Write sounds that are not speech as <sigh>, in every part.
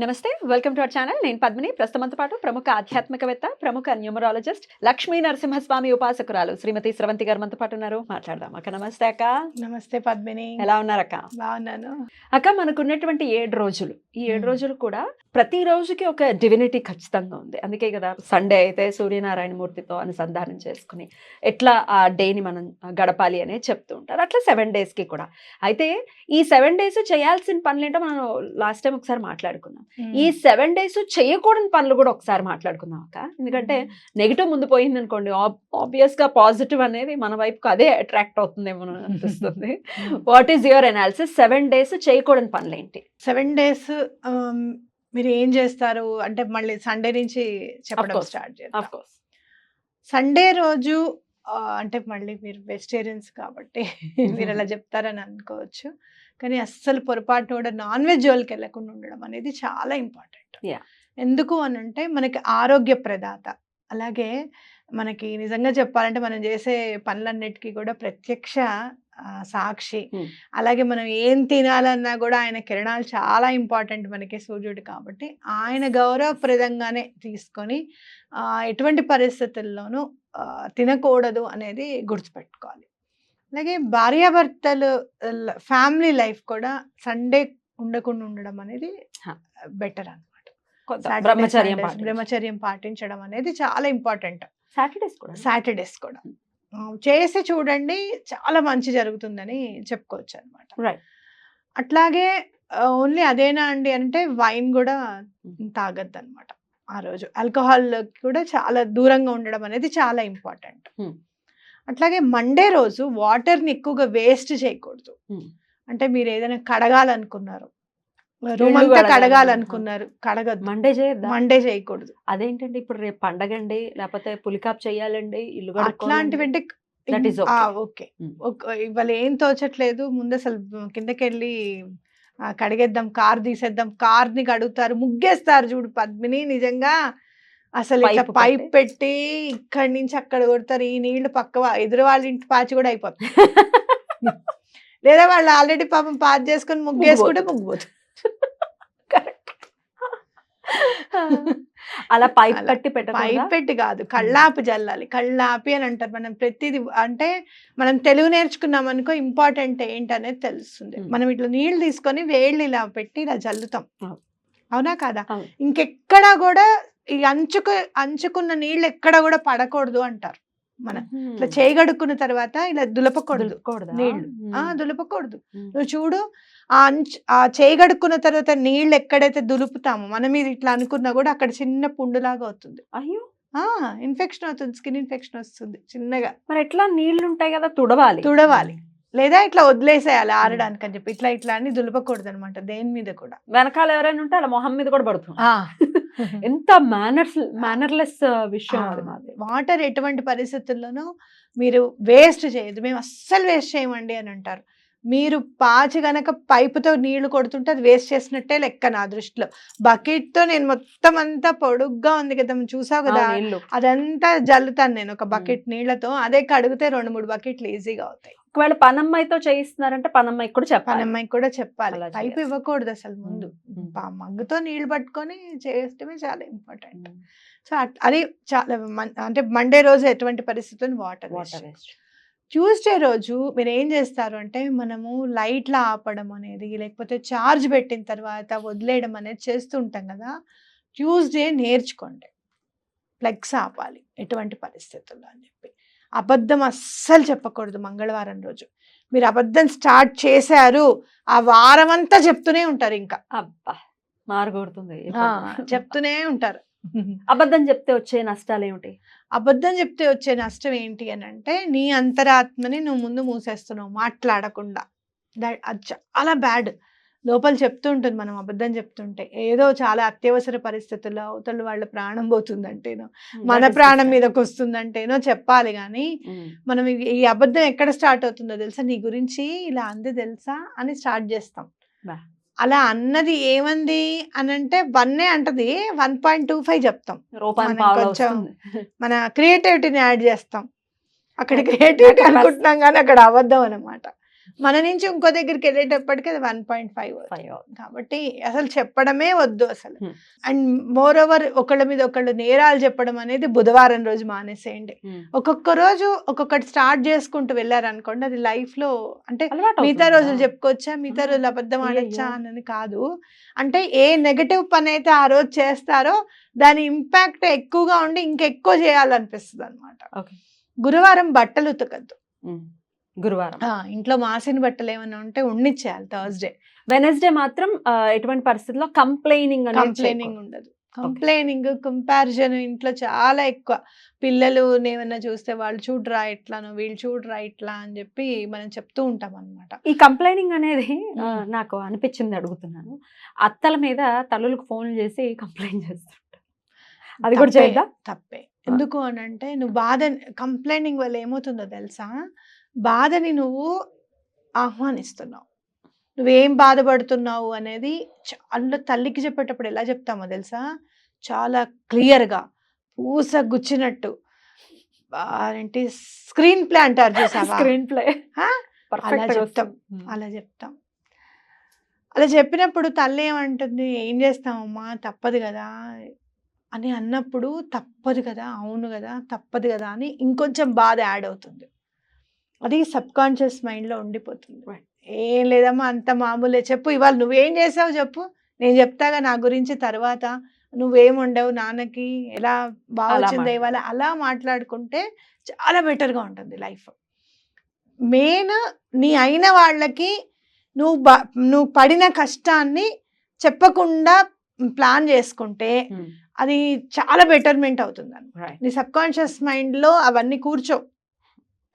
నమస్తే welcome to our channel. నేను పద్మిని. ప్రస్తుతంతో పాటు ప్రముఖ ఆధ్యాత్మికవేత్త ప్రముఖ న్యూమరాలజిస్ట్ లక్ష్మీ నరసింహస్వామి ఉపాసకురాలు శ్రీమతి స్రవంతి గారు మనతో పాటు ఉన్నారు. మాట్లాడదాం. అక్క నమస్తే అక్క. నమస్తే పద్మిని. ఎలా ఉన్నారక్క బాగున్నాను. అక్క మనకున్నటువంటి ఏడు రోజులు. ఈ ఏడు. రోజులు కూడా ప్రతి రోజుకి ఒక డివినిటీ ఖచ్చితంగా ఉంది. అందుకే కదా సండే అయితే సూర్యనారాయణ మూర్తితో అనుసంధానం చేసుకుని ఎట్లా ఆ డేని మనం గడపాలి అనేది చెప్తూ ఉంటారు. అట్లా సెవెన్కి కూడా. అయితే ఈ సెవెన్ డేస్ చేయాల్సిన పనులు ఏంటో మనం లాస్ట్ టైం ఒకసారి మాట్లాడుకున్నాం ఈ సెవెన్ డేస్ చేయకూడని పనులు కూడా ఒకసారి మాట్లాడుకుందాం అక్క. ఎందుకంటే నెగిటివ్ ముందు పోయింది అనుకోండి ఆబ్వియస్గా పాజిటివ్ అనేది మన వైపుకి అదే అట్రాక్ట్ అవుతుందేమో అని అనిపిస్తుంది. What is your analysis seven days చేయకూడని పనులు ఏంటి సెవెన్ డేస్ మీరు ఏం చేస్తారు? అంటే మళ్ళీ సండే నుంచి చెప్పడం. స్టార్ట్ ఆఫ్ చేస్తాం కోర్స్ సండే రోజు అంటే మళ్ళీ మీరు వెజిటేరియన్స్ కాబట్టి <laughs> మీరు అలా చెప్తారని అనుకోవచ్చు. కానీ అస్సలు పొరపాటు కూడా నాన్ వెజ్ జోలికి వెళ్ళకుండా ఉండడం అనేది చాలా ఇంపార్టెంట్. ఎందుకు అని అంటే మనకి ఆరోగ్య ప్రదాత అలాగే మనకి నిజంగా చెప్పాలంటే మనం చేసే పనులన్నిటికీ కూడా ప్రత్యక్ష సాక్షి Hmm. అలాగే మనం ఏం తినాలన్నా కూడా ఆయన కిరణాలు చాలా ఇంపార్టెంట్ మనకి సూర్యుడు కాబట్టి ఆయన గౌరవప్రదంగానే తీసుకొని ఎటువంటి పరిస్థితుల్లోనూ తినకూడదు అనేది గుర్తుపెట్టుకోవాలి అలాగే భార్యాభర్తలు ఫ్యామిలీ లైఫ్ కూడా సండే ఉండకుండా ఉండడం అనేది. బెటర్ అనమాట బ్రహ్మచర్యం బ్రహ్మచర్యం పాటించడం అనేది చాలా ఇంపార్టెంట్. సాటర్డేస్ కూడా సాటర్డేస్ కూడా. చేసి చూడండి చాలా మంచి జరుగుతుందని చెప్పుకోవచ్చు అనమాట. అట్లాగే ఓన్లీ అదేనా అండి అంటే వైన్ కూడా. తాగద్దు అనమాట ఆ రోజు. ఆల్కహాల్ కూడా చాలా దూరంగా ఉండడం అనేది చాలా ఇంపార్టెంట్. అట్లాగే మండే రోజు వాటర్ని ఎక్కువగా వేస్ట్ చేయకూడదు. Hmm. అంటే మీరు ఏదైనా కడగాలనుకున్నారు. రూమ్ అంతా కడగాలి. కడగాలనుకున్నారు. కడగద్దు. మండే చేయొద్దా? మండే చేయకూడదు. అదేంటండి? ఇప్పుడు రేపు పండగండి లేకపోతే పులికాప్ చేయాలండి ఇల్లు. అట్లాంటివంటే is okay. ఓకే. Hmm. ఇవాళ ఏం తోచట్లేదు. ముందు అసలు కిందకి వెళ్ళి ఆ, కడిగేద్దాం కార్ తీసేద్దాం. కార్ని కడుగుతారు ముగ్గేస్తారు చూడు పద్మిని నిజంగా. అసలు ఇట్లా పైపు పైప్ పెట్టి ఇక్కడి నుంచి అక్కడ కొడతారు. ఈ నీళ్ళు పక్క ఎదురు వాళ్ళ ఇంటి పాచి కూడా అయిపోతుంది <laughs> లేదా వాళ్ళు ఆల్రెడీ పాపం పాచి చేసుకొని ముగ్గేసుకుంటే ముగ్గుపోతుంది అలా పైప్ కట్టి పైప్ పెట్టకుండా పెట్టి కాదు. కళ్ళాపి జల్లాలి. కళ్ళాపి అని అంటారు. మనం ప్రతిదీ అంటే మనం తెలుగు నేర్చుకున్నాం అనుకో ఇంపార్టెంట్ ఏంటనేది తెలుస్తుంది. మనం ఇట్లా నీళ్ళు తీసుకొని వేళ్ళు ఇలా పెట్టి ఇలా జల్లుతాం. అవును. కాదా. ఇంకెక్కడా కూడా ఈ అంచుకు అంచుకున్న నీళ్ళు ఎక్కడ కూడా పడకూడదు అంటారు మన. ఇట్లా చేయగడుక్కున్న తర్వాత ఇలా దులపకూడదు? నీళ్ళు. ఆ. దులపకూడదు. నువ్వు చూడు ఆ అంచు ఆ చేయగడుక్కున్న తర్వాత నీళ్ళు ఎక్కడైతే దులుపుతామో మనం ఇది ఇట్లా అనుకున్నా కూడా అక్కడ చిన్న పుండులాగా అవుతుంది. అయ్యో! ఆ ఇన్ఫెక్షన్ అవుతుంది స్కిన్ ఇన్ఫెక్షన్ వస్తుంది చిన్నగా. మరి ఎట్లా నీళ్ళు ఉంటాయి కదా తుడవాలి. తుడవాలి. లేదా ఇట్లా వదిలేసేయాలి ఆరడానికి అని చెప్పి. ఇట్లా ఇట్లా అని దులపకూడదు అనమాట దేని మీద కూడా. వెనకాల ఎవరైనా ఉంటే అలా మొహం మీద కూడా పడుతుంది. <laughs> <laughs> ఎంత మేనర్స్ మేనర్లెస్ విషయం అది మాది. వాటర్ ఎటువంటి పరిస్థితుల్లోనూ మీరు వేస్ట్ చేయదు మేము అస్సలు వేస్ట్ చేయమండి అని అంటారు. మీరు పాచి గనక పైపుతో నీళ్ళు కొడుతుంటే అది వేస్ట్ చేసినట్టే లెక్క నా దృష్టిలో. బకెట్తో నేను మొత్తం అంతా పొడుగ్గా ఉంది కదా చూసావు కదా? అదంతా జల్లుతాను నేను ఒక బకెట్ నీళ్ళతో. అదే కడిగితే రెండు మూడు బకెట్లు ఈజీగా అవుతాయి. ఒకవేళ పనమ్మాయితో చేయిస్తున్నారంటే పనమ్మాయికి కూడా చెప్పాలి. పనమ్మాయికి కూడా చెప్పాలి. పైపు. ఇవ్వకూడదు అసలు ముందు. మగ్గుతో నీళ్ళు పట్టుకొని చేయటమే చాలా ఇంపార్టెంట్. సో అది చాలా అంటే మండే రోజు ఎటువంటి పరిస్థితుల్లో వాటర్ వాటర్ ట్యూస్డే రోజు మీరు ఏం చేస్తారు అంటే మనము లైట్లు ఆపడం అనేది లేకపోతే చార్జ్ పెట్టిన తర్వాత వదిలేయడం అనేది చేస్తూ ఉంటాం కదా. ట్యూస్డే నేర్చుకోండి. ప్లగ్స్ ఆపాలి ఎటువంటి పరిస్థితుల్లో అని చెప్పి. అబద్ధం అస్సలు చెప్పకూడదు మంగళవారం రోజు. మీరు అబద్ధం స్టార్ట్ చేశారు ఆ వారం అంతా చెప్తూనే ఉంటారు ఇంకా. అబ్బా మారగొడుతుంది చెప్తూనే ఉంటారు. అబద్ధం చెప్తే వచ్చే నష్టాలు ఏమిటి? అబద్ధం చెప్తే వచ్చే నష్టం ఏంటి అని అంటే నీ అంతరాత్మని నువ్వు ముందు మూసేస్తున్నావు మాట్లాడకుండా. అది చాలా బ్యాడ్. లోపల చెప్తూ ఉంటుంది మనం అబద్ధం చెప్తుంటే ఏదో చాలా అత్యవసర పరిస్థితుల్లో అవతల వాళ్ళ ప్రాణం పోతుందంటేనో మన ప్రాణం. మీదకి వస్తుందంటేనో చెప్పాలి కానీ. మనం ఈ అబద్ధం ఎక్కడ స్టార్ట్ అవుతుందో తెలుసా నీ గురించి ఇలా అంది తెలుసా అని స్టార్ట్ చేస్తాం. అలా అన్నది ఏమంది అని అంటే వన్నే అంటది వన్ పాయింట్ టూ ఫైవ్ చెప్తాం కొంచెం మన క్రియేటివిటీని యాడ్ చేస్తాం అక్కడ. క్రియేటివిటీ నాకు అనుకుంటున్నాం కానీ అక్కడ అబద్ధం అనమాట మన నుంచి ఇంకో దగ్గరికి వెళ్ళేటప్పటికి అది వన్ పాయింట్ ఫైవ్. కాబట్టి అసలు చెప్పడమే వద్దు అసలు. అండ్ మోర్ ఓవర్ ఒకళ్ళ మీద ఒకళ్ళు నేరాలు చెప్పడం అనేది బుధవారం రోజు మానేసేయండి. ఒక్కొక్క రోజు ఒక్కొక్కటి స్టార్ట్ చేసుకుంటూ వెళ్ళారనుకోండి అది లైఫ్లో అంటే మిగతా రోజులు. చెప్పుకోవచ్చా మిగతా రోజులు అబద్ధం ఆడొచ్చా. అని కాదు అంటే ఏ నెగటివ్ పని అయితే ఆ రోజు చేస్తారో దాని ఇంపాక్ట్ ఎక్కువగా ఉండి ఇంకెక్కువ చేయాలనిపిస్తుంది అనమాట. గురువారం బట్టలు ఉతకద్దు. గురువారం. ఇంట్లో మాసిన బట్టలు ఏమైనా ఉంటే ఉండిచ్చేయాలి థర్స్డే. వెనస్డే మాత్రం ఎటువంటి పరిస్థితుల్లో కంప్లైనింగ్ కంప్లైనింగ్ ఉండదు. కంప్లైనింగ్ కంపారిజన్ ఇంట్లో చాలా ఎక్కువ. పిల్లలు ఏమన్నా చూస్తే వాళ్ళు చూడరా ఇట్లాను వీళ్ళు చూడరా ఇట్లా అని చెప్పి మనం చెప్తూ ఉంటాం అనమాట ఈ కంప్లైనింగ్ అనేది. నాకు అనిపించింది అడుగుతున్నాను. అత్తల మీద తల్లులకు ఫోన్ చేసి కంప్లైంట్ చేస్తుంటారు. అది కూడా చేద్దా తప్పే. ఎందుకు అని అంటే నువ్వు బాధ కంప్లైనింగ్ వల్ల ఏమవుతుందో తెలుసా? బాధని నువ్వు ఆహ్వానిస్తున్నావు. నువ్వేం బాధపడుతున్నావు అనేది చాలా తల్లికి చెప్పేటప్పుడు ఎలా చెప్తామో తెలుసా? చాలా క్లియర్గా పూస గుచ్చినట్టు. ఏంటి స్క్రీన్ ప్లే అంటారు చూసావా? Screen play? అలా చెప్తాం. అలా చెప్తాం. అలా చెప్పినప్పుడు తల్లి ఏమంటుంది? ఏం చేస్తామమ్మా తప్పదు కదా. అని అన్నప్పుడు తప్పదు కదా అవును కదా తప్పదు కదా అని ఇంకొంచెం బాధ యాడ్ అవుతుంది. అది సబ్ కాన్షియస్ మైండ్లో ఉండిపోతుంది. ఏం లేదమ్మా అంత మామూలే. చెప్పు ఇవాళ నువ్వేం చేసావు చెప్పు. నేను చెప్తాగా నా గురించి తర్వాత. నువ్వేం ఉండవు నాన్నకి ఎలా బాగా అలా వచ్చింది మాట్లాడు. ఇవాళ అలా మాట్లాడుకుంటే చాలా బెటర్గా ఉంటుంది లైఫ్. మెయిన్ నీ అయిన వాళ్ళకి నువ్వు బ నువ్వు పడిన కష్టాన్ని చెప్పకుండా ప్లాన్ చేసుకుంటే అది చాలా బెటర్మెంట్ అవుతుంది. నీ సబ్ కాన్షియస్ మైండ్లో అవన్నీ కూర్చో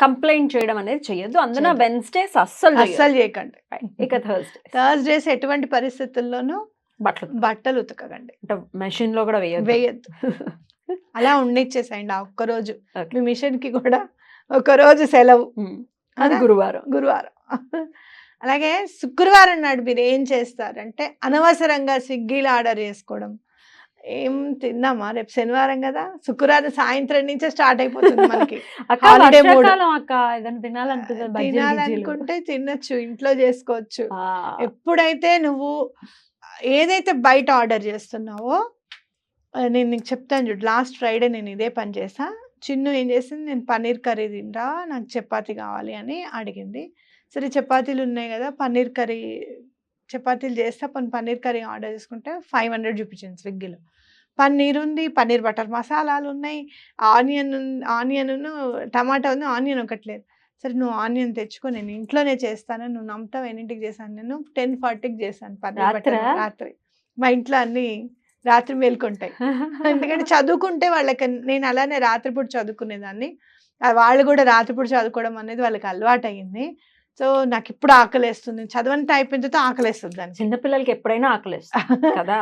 కంప్లైంట్ చేయడం అనేది చెయ్యొద్దు అందున చేయొద్దు. వెన్స్డేస్ అస్సలు. అస్సలు చేయకండి. ఇక థర్స్డే థర్స్డేస్ ఎటువంటి పరిస్థితుల్లోనూ బట్టలు బట్టలు ఉతకకండి. అంటే మెషిన్లో కూడా వేయద్దు. వేయద్దు. <laughs> అలా ఉండిచ్చేసేయండి ఆ ఒక్కరోజు. మీ మిషన్కి కూడా ఒక రోజు సెలవు అది? గురువారం. గురువారం. అలాగే శుక్రవారం నాడు మీరు ఏం చేస్తారంటే అనవసరంగా స్విగ్గీలో ఆర్డర్ చేసుకోవడం. ఏం తిందామా రేపు శనివారం కదా? శుక్రవారం సాయంత్రం నుంచే స్టార్ట్ అయిపోతుంది మనకి. <laughs> తినాలనుకుంటే తినొచ్చు ఇంట్లో చేసుకోవచ్చు. ఎప్పుడైతే నువ్వు ఏదైతే బయట ఆర్డర్ చేస్తున్నావో నేను నీకు చెప్తాను చూడు లాస్ట్ ఫ్రైడే నేను ఇదే పని చేసా చిన్ను ఏం చేసింది? నేను పన్నీర్ కర్రీ తింటా నాకు చపాతీ కావాలి అని అడిగింది. సరే చపాతీలు ఉన్నాయి కదా పన్నీర్ కర్రీ చపాతీలు చేస్తా పని పన్నీర్ కర్రీ ఆర్డర్ చేసుకుంటే ఫైవ్ హండ్రెడ్ చూపించింది స్విగ్గీలో. పన్నీర్ ఉంది పన్నీర్ బటర్ మసాలాలు ఉన్నాయి ఆనియన్ ఆనియన్ టమాటా ఉంది ఆనియన్ ఒకటి లేదు సరే నువ్వు ఆనియన్ తెచ్చుకో నేను ఇంట్లోనే చేస్తాను నువ్వు నమ్ముతావు ఎన్నింటికి చేశాను నేను టెన్ ఫార్టీకి చేశాను పన్నీర్ బటర్ రాత్రా? మా ఇంట్లో అన్ని రాత్రి మేల్కొంటాయి. ఎందుకంటే చదువుకుంటే వాళ్ళకి నేను అలానే రాత్రిపూట చదువుకునేదాన్ని. వాళ్ళు కూడా రాత్రిపూట చదువుకోవడం అనేది వాళ్ళకి అలవాటు అయ్యింది సో నాకు ఇప్పుడు ఆకలేస్తుంది చదవంతా అయిపోయిన తర్వాత ఆకలేస్తుంది దానికి చిన్నపిల్లలకి ఎప్పుడైనా ఆకలిస్తుంది <laughs> కదా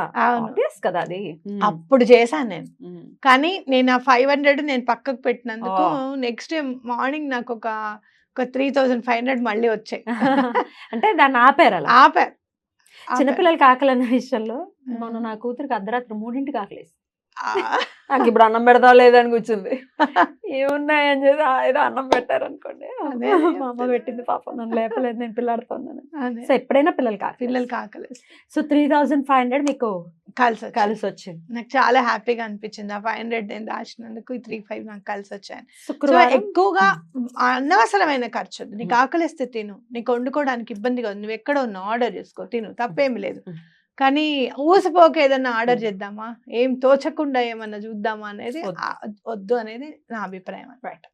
కదా అది. అప్పుడు చేశాను నేను. కానీ నేను ఆ ఫైవ్ హండ్రెడ్ నేను పక్కకు పెట్టినందుకు. నెక్స్ట్ డే మార్నింగ్ నాకు ఒక ఒక త్రీ థౌజండ్ ఫైవ్ హండ్రెడ్ మళ్ళీ వచ్చాయి <laughs> అంటే దాన్ని ఆపారు అలా ఆపారు. చిన్నపిల్లలకి ఆకలి అనే విషయంలో. మొన్న నా కూతురికి అర్ధరాత్రి మూడింటికి ఆకలేసి ఆ. నాకు ఇప్పుడు అన్నం పెడతా లేదని కూర్చుంది. ఏమున్నాయని చెప్పి "ఆ, ఏదో అన్నం పెట్టారు అనుకోండి అదే మా అమ్మ. పెట్టింది పాపం నన్ను లేపలేదు నేను పిల్లాడుతున్నాను. సో ఎప్పుడైనా పిల్లలకి ఆకలి పిల్లలకి ఆకలేస్తుంది so three thousand five hundred మీకు కలిసి. కలిసి వచ్చింది నాకు చాలా హ్యాపీగా అనిపించింది. ఆ ఫైవ్ హండ్రెడ్ నేను దాచినందుకు ఈ త్రీ ఫైవ్ నాకు కలిసి వచ్చాయి ఎక్కువగా అనవసరమైన ఖర్చు వద్దు నీకు ఆకలిస్తే తిను. నీకు వండుకోవడానికి ఇబ్బందిగా ఉంది. నువ్వు ఎక్కడ ఉన్నావు ఆర్డర్ చేసుకో. తిను. తప్పేమి లేదు. కానీ ఊసిపోక ఏదన్నా ఆర్డర్. చేద్దామా ఏం తోచకుండా ఏమన్నా చూద్దామా అనేది వద్దు. అనేది నా అభిప్రాయం అనమాట.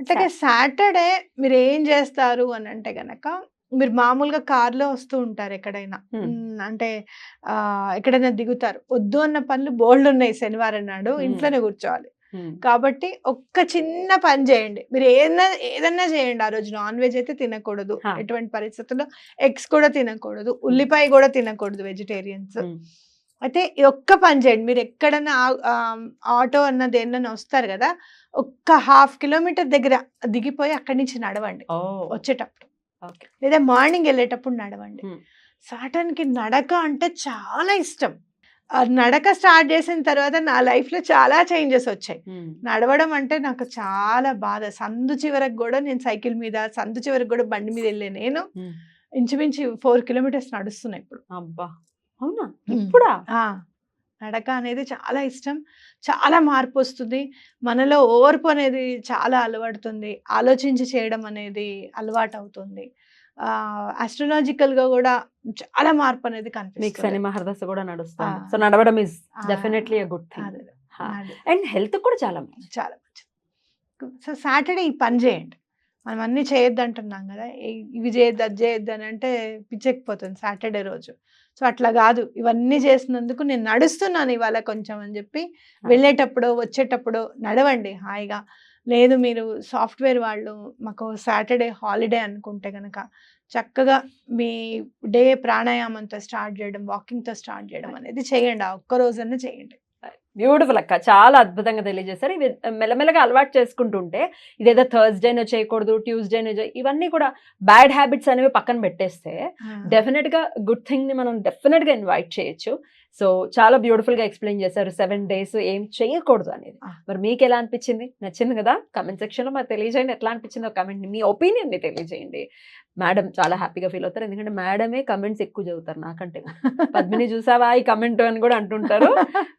అట్లాగే సాటర్డే మీరు ఏం చేస్తారు అని అంటే గనక మీరు మామూలుగా కార్లో వస్తూ ఉంటారు ఎక్కడైనా అంటే ఎక్కడైనా దిగుతారు వద్దు అన్న పనులు బోల్డ్ ఉన్నాయి శనివారం నాడు. ఇంట్లోనే కూర్చోవాలి. కాబట్టి ఒక్క చిన్న పని చేయండి. మీరు ఏదన్నా ఏదన్నా చేయండి. ఆ రోజు నాన్ వెజ్ అయితే తినకూడదు. ఎటువంటి పరిస్థితుల్లో ఎగ్స్ కూడా తినకూడదు. ఉల్లిపాయ కూడా తినకూడదు వెజిటేరియన్స్. అయితే ఒక్క పని చేయండి. మీరు ఎక్కడన్నా ఆటో అన్న దేన్నన్నా వస్తారు కదా ఒక్క హాఫ్ కిలోమీటర్ దగ్గర దిగిపోయి అక్కడి నుంచి నడవండి. వచ్చేటప్పుడు. లేదా మార్నింగ్ వెళ్ళేటప్పుడు నడవండి. సాటర్న్‌కి నడక అంటే చాలా ఇష్టం. నడక స్టార్ట్ చేసిన తర్వాత నా లైఫ్‌లో చాలా చేంజెస్ వచ్చాయి. నడవడం అంటే నాకు చాలా బాధ. సందు చివరకు గూడా నేను సైకిల్ మీద, సందు చివరకు గూడా బండి మీద ఎళ్ళే నేను. ఇంచుమించు 4 కిలోమీటర్స్ నడుస్తున్నా ఇప్పుడు. అబ్బా! అవునా? ఇప్పుడా? నడక అనేది చాలా ఇష్టం. చాలా మార్పొస్తుంది. మనలో ఓర్పు అనేది చాలా అలవడుతుంది. ఆలోచించి చేయడం అనేది అలవాటవుతుంది. ఆహ్, ఆస్ట్రాలాజికల్‌గా గూడా చాలా మార్పనేది మీకు కనిపిస్తుంది. శని మహర్దశ కూడా నడుస్తోంది. సో, నడవడం ఆ! Definitely good thing. అండ్ హెల్త్‌కి కూడా చాలా. చాలా మంచిది. సో, సాటర్‌డే ఈ పని చేయండి. మనం అన్నీ చేయొద్దంటున్నాం గదా! ఇ ఇవి చేయొద్దు, అది చేయొద్దు అనంటే పిచ్చెక్కిపోతుంది సాటర్‌డే రోజు. సో, అట్లా గాదు. ఇవన్నీ చేసినందుకు నేను నడుస్తున్నాను ఇవాళ కొంచెం అని జెప్పి ఆ! వెళ్ళేటప్పుడో, వచ్చేటప్పుడో నడవండి హాయిగా. లేదు మీరు సాఫ్ట్‌వేర్ వాళ్ళు మాకు సాటర్‌డే హాలిడే అనుకుంటే గనక చక్కగా మీ డే ప్రాణాయామంతో స్టార్ట్ జేయడం, వాకింగ్‌తో స్టార్ట్ జేయడం అనేది చేయండి. ఆ ఒక్క రోజన్నా చేయండి. బ్యూటిఫుల్ అక్క. చాలా అద్భుతంగా తెలియజేశారు. ఇవి మెల్లమెల్లగా అలవాటు చేసుకుంటుంటే ఇదేదో థర్స్‌డేనో చేయకూడదు, ట్యూస్‌డేనో ఇవన్నీ కూడా బ్యాడ్ హ్యాబిట్స్ అనేవి పక్కన పెట్టేస్తే! డెఫినిట్‌గా గుడ్ థింగ్‌ని మనం డెఫినిట్‌గా ఇన్వైట్ చేయొచ్చు. సో, చాలా బ్యూటిఫుల్‌గా ఎక్స్‌ప్లెయిన్ చేశారు. 7 డేస్ ఏం చేయకూడదు అనేది. మరి మీకెలా అనిపించింది? నచ్చింది గదా! కామెంట్ సెక్షన్‌లో మాకు తెలియజేయండి. ఎట్లా అనిపించిందో కామెంట్‌ని మీ ఒపీనియన్‌ని తెలియజేయండి. మేడం చాలా హ్యాపీగా ఫీల్ అవుతారు. ఎందుకంటే మేడమే కామెంట్స్ ఎక్కువ చదువుతారు నాకంటే. పద్మిని చూసావా ఈ కామెంట్ అని గూడా అంటుంటారు.